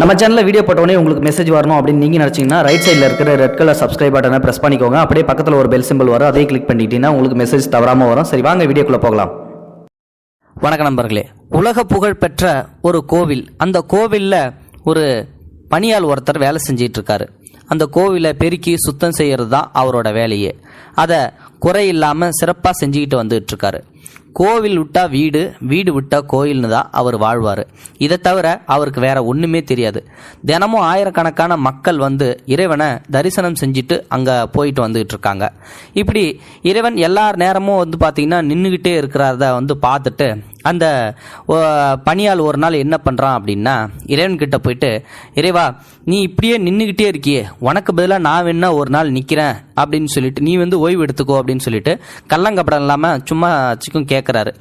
நம்ம சேனலில் வீடியோ போட்டோடனே உங்களுக்கு மெசேஜ் வரணும் அப்படின்னு நீங்கள் நினச்சிங்கன்னா ரைட் சைடில் இருக்கிற ரெட் கலர் சப்ஸ்கிரைப் பட்டனை ப்ரெஸ் பண்ணிக்கோங்க. அப்படியே பக்கத்தில் ஒரு பெல் சிம்பிள் வரும். அதே கிளிக் பண்ணிட்டீங்கன்னா உங்களுக்கு மெசேஜ் தவறாமல் வரும். சரி வாங்க வீடியோக்குள்ளே போகலாம். வணக்கம் நண்பர்களே. உலக புகழ் பெற்ற ஒரு கோவில். அந்த கோவிலில் ஒரு பணியாள் ஒருத்தர் வேலை செஞ்சிட்டு இருக்காரு அந்த கோவிலை பெருக்கி சுத்தம் செய்கிறது தான் அவரோட வேலையே. அதை குறை இல்லாமல் சிறப்பாக செஞ்சுக்கிட்டு வந்துகிட்டு இருக்காரு கோவில் விட்டா வீடு வீடு விட்டா கோயில்னு தான் அவர் வாழ்வார். இதை தவிர அவருக்கு வேற ஒன்றுமே தெரியாது. தினமும் ஆயிரக்கணக்கான மக்கள் வந்து இறைவனை தரிசனம் செஞ்சுட்டு அங்கே போயிட்டு வந்துகிட்டு இருக்காங்க. இப்படி இறைவன் எல்லா நேரமும் வந்து பார்த்தீங்கன்னா நின்றுக்கிட்டே இருக்கிறத வந்து பார்த்துட்டு அந்த ஓ, பணியாள் ஒரு நாள் என்ன பண்ணுறான் அப்படின்னா இறைவன்கிட்ட போயிட்டு இறைவா நீ இப்படியே நின்றுக்கிட்டே இருக்கியே. உனக்கு பதிலாக நான் வேணா ஒரு நாள் நிற்கிறேன் அப்படின்னு சொல்லிட்டு நீ வந்து ஓய்வு எடுத்துக்கோ அப்படின்னு சொல்லிட்டு கள்ளங்கப்படம் இல்லாமல் சும்மா சிக்கும் கேட்குறாரு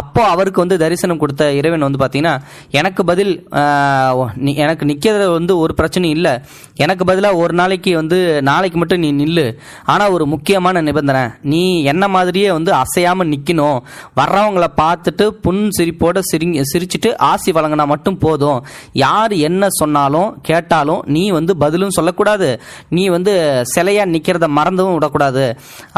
அப்போ அவருக்கு வந்து தரிசனம் கொடுத்த இறைவன் வந்து பார்த்தீங்கன்னா எனக்கு பதில் எனக்கு நிற்கிறது வந்து ஒரு பிரச்சனையும் இல்லை. எனக்கு பதிலாக ஒரு நாளைக்கு வந்து நாளைக்கு மட்டும் நீ நில்லு. ஆனால் ஒரு முக்கியமான நிபந்தனை நீ என்ன மாதிரியே வந்து அசையாமல் நிற்கணும் வர்றவங்கள பார்த்துட்டு புன் சிரிப்போட சிரிங்க சிரிச்சிட்டு ஆசி வழங்கினா மட்டும் போதும். யார் என்ன சொன்னாலும் கேட்டாலும் நீ வந்து பதிலும் சொல்லக்கூடாது. நீ வந்து சிலையாக நிற்கிறத மறந்தும் விடக்கூடாது.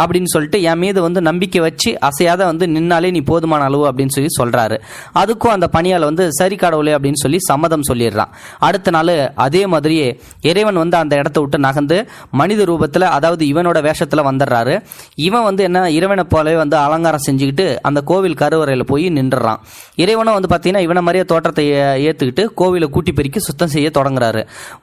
அப்படின்னு சொல்லிட்டு என் மீது வந்து நம்பிக்கை வச்சு அசையாத வந்து நின்னாலே நீ போதுமான அளவு அப்படின்னு சொல்லி சொல்கிறாரு அதுக்கும் அந்த பணியால் வந்து சரி கடவுளே அப்படின்னு சொல்லி சம்மதம் சொல்லிடுறான். அடுத்த நாள் அதே மாதிரியே இறைவன் வந்து அந்த இடத்த விட்டு நகர்ந்து மனித ரூபத்தில் அதாவது இவனோட வேஷத்தில் வந்துடுறாரு. இவன் வந்து என்ன இறைவனை போலவே வந்து அலங்காரம் செஞ்சுக்கிட்டு அந்த கோவில் கருவறையில் போய் நின்றுறான். இறைவனும் வந்து பார்த்தீங்கன்னா இவனை மாதிரியே தோற்றத்தை ஏற்றுக்கிட்டு கோவிலை கூட்டி பெருக்கி சுத்தம் செய்ய தொடங்குறாரு.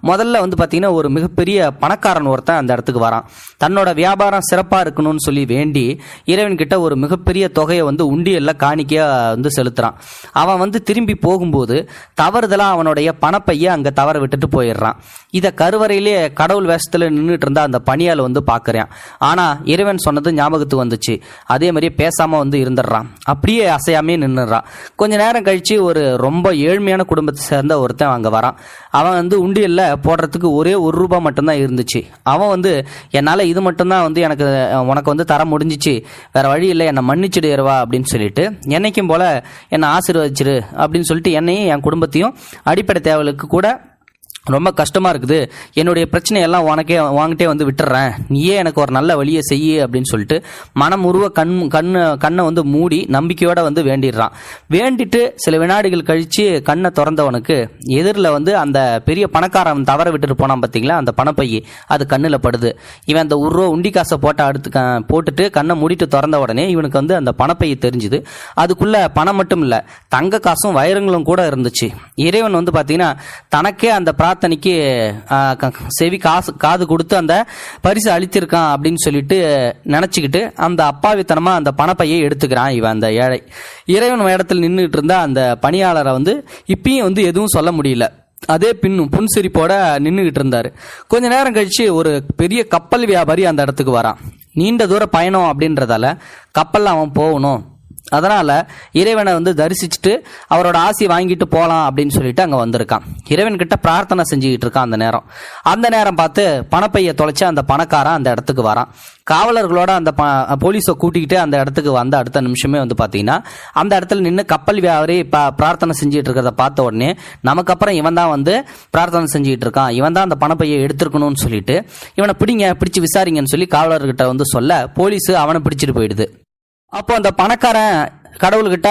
முதல்ல வந்து பார்த்தீங்கன்னா ஒரு மிகப்பெரிய பணக்காரன் ஒருத்தன் அந்த இடத்துக்கு வரான். தன்னோட வியாபாரம் சிறப்பாக இருக்கணும்னு சொல்லி வேண்டி இறைவன் கிட்ட ஒரு மிகப்பெரிய தொகையை வந்து உண்டியல்ல காணிக்கையாக வந்து செலுத்துகிறான் அவன் வந்து திரும்பி போகும்போது தவறுதலாக அவனுடைய பணப்பையை அங்கே தவற விட்டுட்டு போயிடுறான். இதை கருவறையிலே கடவுள் வேஷத்தில் நின்றுட்டு இருந்தா அந்த பணியால் வந்து பார்க்குறான் ஆனால் இறைவன் சொன்னது ஞாபகத்துக்கு வந்துச்சு. அதே மாதிரி பேசாமல் வந்து இருந்துடுறான். அப்படியே அசையாமே நின்றுடுறான் கொஞ்ச நேரம் கழித்து ஒரு ரொம்ப ஏழ்மையான குடும்பத்தை சேர்ந்த ஒருத்தன் அங்கே வரான். அவன் வந்து உண்டியல்ல போடுறதுக்கு ஒரே ஒரு ரூபாய் மட்டும்தான் இருந்துச்சு. அவன் வந்து என்னால் இது மட்டும்தான் வந்து எனக்கு உனக்கு வந்து தர முடிஞ்சிச்சு. வேற வழி இல்லை. என்னை மன்னிச்சிடுவா அப்படின்னு அப்படின்னு சொல்லிட்டு என்னைக்கும் போல என்னை ஆசீர்வதிச்சிரு அப்படின்னு சொல்லிட்டு என்னையும் என் குடும்பத்தையும் அடிப்படை தேவைகளுக்கு கூட ரொம்ப கஷ்டமாக இருக்குது. என்னுடைய பிரச்சனை எல்லாம் உனக்கே வாங்கிட்டே வந்து விட்டுறேன். நீயே எனக்கு ஒரு நல்ல வழியை செய்ய அப்படின்னு சொல்லிட்டு மனம் உருவ கண் கண்ணை கண்ணை வந்து மூடி நம்பிக்கையோடு வந்து வேண்டிடுறான். வேண்டிட்டு சில வினாடிகள் கழித்து கண்ணை திறந்தவனுக்கு எதிரில் வந்து அந்த பெரிய பணக்காரன் தவற விட்டுட்டு போனான் பார்த்தீங்களா? அந்த பணப்பையை. அது கண்ணில் படுது. இவன் அந்த ஒரு ரூபா உண்டி காசை போட்ட அடுத்து க- போட்டுட்டு கண்ணை மூடிட்டு திறந்த உடனே இவனுக்கு வந்து அந்த பணப்பையை தெரிஞ்சுது. அதுக்குள்ளே பணம் மட்டும் இல்லை தங்க காசும் வைரங்களும் கூட இருந்துச்சு. இறைவன் வந்து பார்த்தீங்கன்னா தனக்கே அந்த பிரார்த்தனைக்கு செவி காசு காது கொடுத்து அந்த பரிசு அழித்திருக்கான் அப்படின்னு சொல்லிட்டு நினச்சிக்கிட்டு அந்த அப்பாவித்தனமாக அந்த பணப்பையை எடுத்துக்கிறான் இவன் அந்த ஏழை. இறைவன் இடத்துல நின்றுட்டு இருந்த அந்த பணியாளரை வந்து இப்பயும் வந்து எதுவும் சொல்ல முடியல. அதே பின்னும் புன்சிரிப்போட நின்றுகிட்டு இருந்தார் கொஞ்ச நேரம் கழித்து ஒரு பெரிய கப்பல் வியாபாரி அந்த இடத்துக்கு வரான். நீண்ட தூர பயணம் அப்படின்றதால கப்பலில் அவன் போகணும். அதனால் இறைவனை வந்து தரிசிச்சுட்டு அவரோட ஆசி வாங்கிட்டு போகலாம் அப்படின்னு சொல்லிட்டு அங்கே வந்திருக்கான். இறைவன் கிட்ட பிரார்த்தனை செஞ்சுக்கிட்டு இருக்கான் அந்த நேரம். அந்த நேரம் பார்த்து பணப்பையை தொலைச்சி அந்த பணக்காரன் அந்த இடத்துக்கு வரான். காவலர்களோட அந்த ப- போலீஸை கூட்டிக்கிட்டு அந்த இடத்துக்கு வந்த அடுத்த நிமிஷமே வந்து பார்த்தீங்கன்னா அந்த இடத்துல நின்று கப்பல் வியாபாரி ப- பிரார்த்தனை செஞ்சுட்டு இருக்கிறத பார்த்த உடனே நமக்கு அப்புறம் இவன் தான் வந்து பிரார்த்தனை செஞ்சுட்டு இருக்கான். இவன் தான் அந்த பணப்பையை எடுத்துருக்கணும்னு சொல்லிட்டு இவனை பிடிங்க பிடிச்சு விசாரிங்கன்னு சொல்லி காவலர்கிட்ட வந்து சொல்ல போலீஸ் அவனை பிடிச்சிட்டு போயிடுது. அப்போ அந்த பணக்காரன் கடவுள்கிட்ட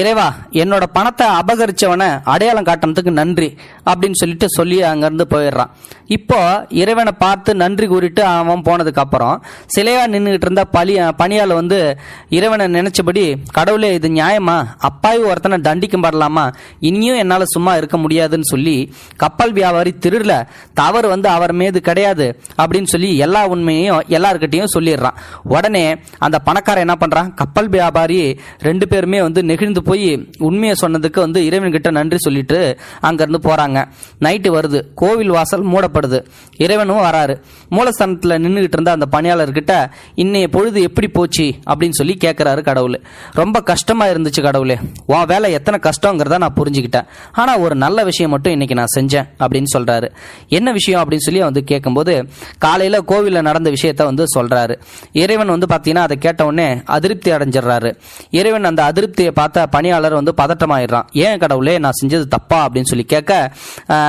இறைவா என்னோட பணத்தை அபகரிச்சவனை அடையாளம் காட்டினதுக்கு நன்றி அப்படின்னு சொல்லிட்டு சொல்லி அங்கேருந்து போயிடுறான். இப்போ இறைவனை பார்த்து நன்றி கூறிட்டு அவன் போனதுக்கு அப்புறம் சிலையா நின்றுகிட்டு இருந்த பலி பணியால் வந்து இறைவனை நினைச்சபடி கடவுளே இது நியாயமா? அப்பாவி ஒருத்தனை தண்டிக்கும் படலாமா? இனியும் என்னால் சும்மா இருக்க முடியாதுன்னு சொல்லி கப்பல் வியாபாரி திருடல தவறு வந்து அவர் மீது கிடையாது அப்படின்னு சொல்லி எல்லா உண்மையையும் எல்லார்கிட்டையும் சொல்லிடுறான். உடனே அந்த பணக்காரன் என்ன பண்ணுறான் கப்பல் வியாபாரி ரெண்டு பேருமே வந்து நெகிழ்ந்து போய் உண்மையை சொன்னதுக்கு வந்து இறைவன் கிட்ட நன்றி சொல்லிட்டு அங்கேருந்து போகிறாங்க நைட்டு வருது. கோவில் வாசல் மூடப்படுது. இறைவனும் வராரு. மூலஸ்தானத்தில் நின்றுகிட்டு இருந்த அந்த பணியாளர்கிட்ட இன்னைய பொழுது எப்படி போச்சு? அப்படின்னு சொல்லி கேட்குறாரு கடவுள். ரொம்ப கஷ்டமாக இருந்துச்சு கடவுளே. உன் வேலை எத்தனை கஷ்டங்கிறத நான் புரிஞ்சுக்கிட்டேன். ஆனால் ஒரு நல்ல விஷயம் மட்டும் இன்னைக்கு நான் செஞ்சேன் அப்படின்னு சொல்கிறாரு என்ன விஷயம்? அப்படின்னு சொல்லி வந்து கேட்கும்போது காலையில் கோவிலில் நடந்த விஷயத்த வந்து சொல்கிறாரு இறைவன் வந்து பார்த்தீங்கன்னா அதை கேட்ட உடனே அதிருப்தி அடைஞ்சிடுறாரு. இறைவன் அந்த அதிருப்தியை பார்த்த பணியாளர் வந்து பதட்டமாயிடுறான். ஏன் கடவுளே நான் செஞ்சது தப்பா? அப்படின்னு சொல்லி கேட்க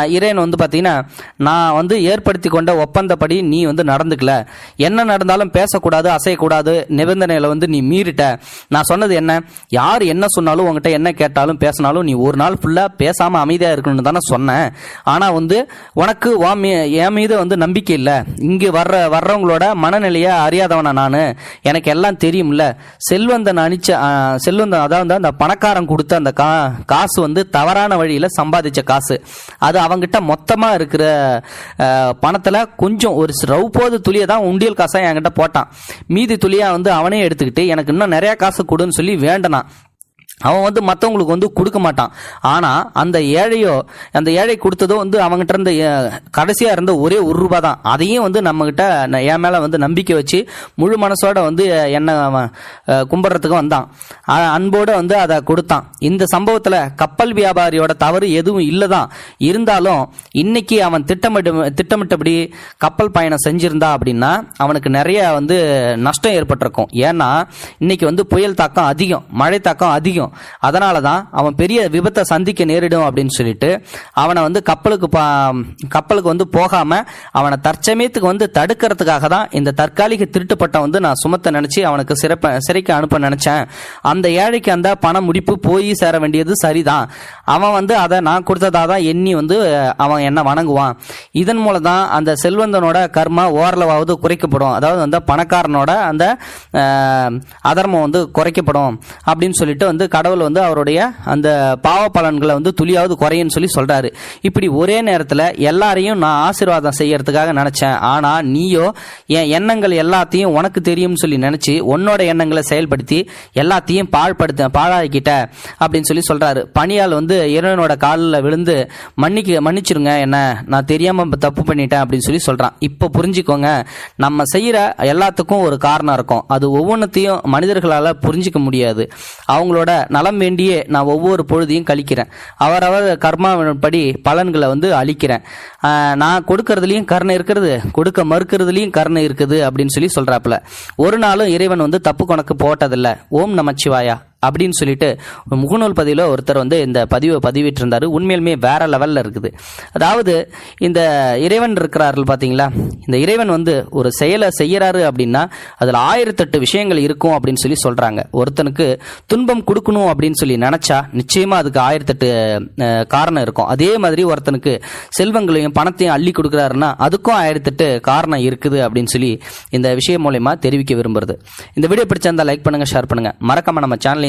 இறைவன் வந்து பார்த்தீங்கன்னா நான் வந்து ஏற்படுத்தி கொண்ட ஒப்பந்தப்படி நீ வந்து நடந்துக்கல. என்ன நடந்தாலும் பேசக்கூடாது அசையக்கூடாது. நிபந்தனையில் வந்து நீ மீறிட்ட. நான் சொன்னது என்ன? யார் என்ன சொன்னாலும் உங்ககிட்ட என்ன கேட்டாலும் பேசினாலும் நீ ஒரு நாள் ஃபுல்லாக பேசாமல் அமைதியாக இருக்கணும்னு தானே சொன்னேன். ஆனால் வந்து உனக்கு உன் என் மீது வந்து நம்பிக்கை இல்லை. இங்கே வர்ற வர்றவங்களோட மனநிலையை அறியாதவனா நான். எனக்கு எல்லாம் தெரியும்ல. செல்வந்தன் அணிச்ச செல்லும் அதாவது அந்த பணக்காரன் கொடுத்த அந்த கா காசு வந்து தவறான வழியில் சம்பாதிச்ச காசு. அது அவங்கிட்ட மொத்தமாக இருக்கிற பணத்தில் கொஞ்சம் ஒரு ரவு போது துளியை தான் உண்டியல் காசாக என்கிட்ட போட்டான். மீதி துளியாக வந்து அவனே எடுத்துக்கிட்டு எனக்கு இன்னும் நிறையா காசு கொடுன்னு சொல்லி வேண்டனான். அவன் வந்து மற்றவங்களுக்கு வந்து கொடுக்க மாட்டான். ஆனால் அந்த ஏழையோ அந்த ஏழை கொடுத்ததோ வந்து அவங்ககிட்ட இருந்த கடைசியாக இருந்த ஒரே ஒரு ரூபா தான் அதையும் வந்து நம்மக்கிட்ட ந- என் மேலே வந்து நம்பிக்கை வச்சு முழு மனசோட வந்து என்னை அவன் கும்பிட்றதுக்கு வந்தான். அன்போடு வந்து அதை கொடுத்தான். இந்த சம்பவத்தில் கப்பல் வியாபாரியோட தவறு எதுவும் இல்லை தான் இருந்தாலும் இன்னைக்கு அவன் திட்டமிட்டு திட்டமிட்டபடி கப்பல் பயணம் செஞ்சிருந்தா அப்படின்னா அவனுக்கு நிறைய வந்து நஷ்டம் ஏற்பட்டிருக்கும். ஏன்னா இன்னைக்கு வந்து புயல் தாக்கம் அதிகம் மழை தாக்கம் அதிகம். அதனால தான் அவன் பெரிய விபத்தை சந்திக்க நேரிடும் அப்படின்னு சொல்லிட்டு அவனை வந்து கப்பலுக்கு பா கப்பலுக்கு வந்து போகாம அவனை தற்சமயத்துக்கு வந்து தடுக்கிறதுக்காக தான் இந்த தற்காலிக திருட்டுப்பட்டம் வந்து நான் சுமத்த நினைச்சு அவனுக்கு சிறப்ப சிறைக்கு அனுப்ப நினைச்சேன். அந்த ஏழைக்கு அந்த பண முடிப்பு போய் சேர வேண்டியது சரிதான். அவன் வந்து அதை நான் கொடுத்ததா தான் எண்ணி வந்து அவன் என்ன வணங்குவான். இதன் மூலம் தான் அந்த செல்வந்தனோட கர்மா ஓரளவாவது குறைக்கப்படும். அதாவது அந்த பணக்காரனோட அந்த அதர்மம் வந்து குறைக்கப்படும். அப்படின்னு சொல்லிட்டு வந்து கடவுள் வந்து அவருடைய அந்த பாவ பலன்களை வந்து துளியாவது குறையுன்னு சொல்லி சொல்றாரு. இப்படி ஒரே நேரத்தில் எல்லாரையும் நான் ஆசீர்வாதம் செய்யறதுக்காக நினைச்சேன். ஆனா நீயோ என் எண்ணங்கள் எல்லாத்தையும் உனக்கு தெரியும்னு சொல்லி நினைச்சு உன்னோட எண்ணங்களை செயல்படுத்தி எல்லாத்தையும் பாழ்படுத்த பாழாக்கிட்ட அப்படின்னு சொல்லி சொல்றாரு. பணியால் வந்து இறைவனோட காலில் விழுந்து மன்னிக்க மன்னிச்சிருங்க என்ன நான் தெரியாம தப்பு பண்ணிட்டேன் அப்படின்னு சொல்லி சொல்றான். இப்போ புரிஞ்சுக்கோங்க நம்ம செய்யற எல்லாத்துக்கும் ஒரு காரணம் இருக்கும். அது ஒவ்வொன்றத்தையும் மனிதர்களால் புரிஞ்சிக்க முடியாது. அவங்களோட நலம் வேண்டியே நான் ஒவ்வொரு பொழுதையும் கழிக்கிறேன். அவரவர் கர்மாவின்படி பலன்களை வந்து அழிக்கிறேன் ஆஹ் நான் கொடுக்கறதுலயும் கருணை இருக்கிறது கொடுக்க மறுக்கிறதுலயும் கருணை இருக்குது அப்படின்னு சொல்லி சொல்றாப்புல. ஒரு நாளும் இறைவன் வந்து தப்பு கணக்கு போட்டதில்ல. ஓம் நமச்சிவாயா. அப்படின்னு சொல்லிட்டு முகநூல் பதிவில் ஒருத்தர் வந்து இந்த பதிவை பதிவிட்டிருந்தார். உண்மையிலுமே வேற லெவலில் இருக்குது. அதாவது இந்த இறைவன் இருக்கிறார்கள் பார்த்தீங்களா இந்த இறைவன் வந்து ஒரு செயலை செய்கிறாரு அப்படின்னா அதில் ஆயிரத்தெட்டு விஷயங்கள் இருக்கும் அப்படின்னு சொல்லி சொல்கிறாங்க ஒருத்தனுக்கு துன்பம் கொடுக்கணும் அப்படின்னு சொல்லி நினச்சா நிச்சயமாக அதுக்கு ஆயிரத்தெட்டு காரணம் இருக்கும். அதே மாதிரி ஒருத்தனுக்கு செல்வங்களையும் பணத்தையும் அள்ளி கொடுக்குறாருன்னா அதுக்கும் ஆயிரத்தெட்டு காரணம் இருக்குது அப்படின்னு சொல்லி இந்த விஷயம் மூலயமா தெரிவிக்க விரும்புகிறது இந்த வீடியோ பிடிச்சிருந்தா லைக் பண்ணுங்கள் ஷேர் பண்ணுங்கள் மறக்காமல் நம்ம சேனலையும்